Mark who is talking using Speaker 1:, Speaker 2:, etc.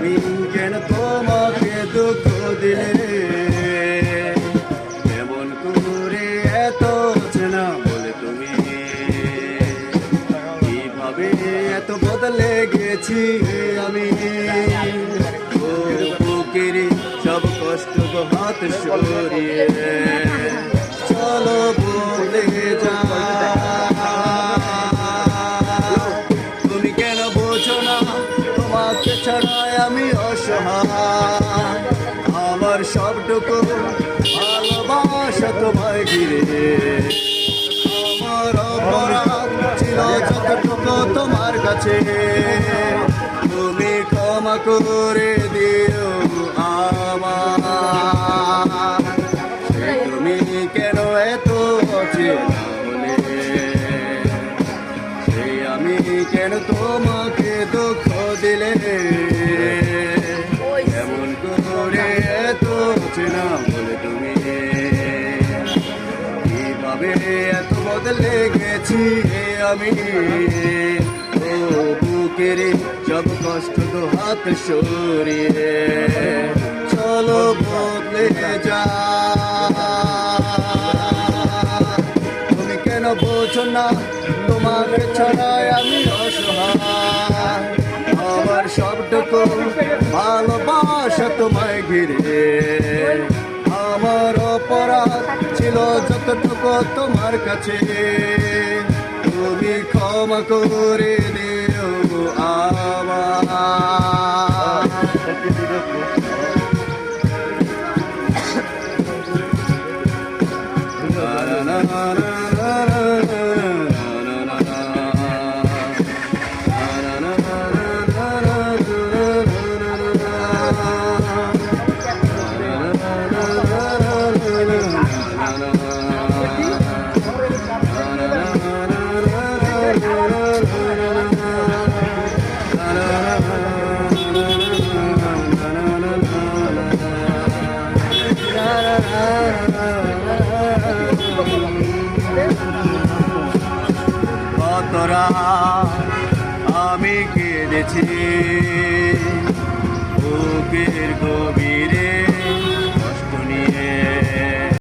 Speaker 1: আমি কেন তোমাকে দুঃখ দিলে এমন করে এত চেনা বলে তুমি? এত বদলে গেছি আমি? বুকের সব কষ্ট হাত সরিয়ে? চলো বলে যা। তুমি কেন বোঝো না তোমাকে আমি অসহায় আমার সবটুকু ভালোবাসা তোমায় ঘিরে। আমার অপরাধ ছিল যতটুকু তোমার কাছে। তুমি ক্ষমা করে চেনা বলে তুমি কীভাবে এত বদলে গেছি আমি? ও বুকের সব কষ্ট তো হাত সরিয়ে। চলো বদলে যা। তুমি কেন বোঝো না তোমাকে ছাড়াই আমি অসহায়? আমার সবটুকু তোমায় আমার অপরাধ ছিল যতটুকু তোমার কাছে। তুমি ক্ষমা করে দিও আমার। কতরা আমি কেঁদেছি বুকের গভীর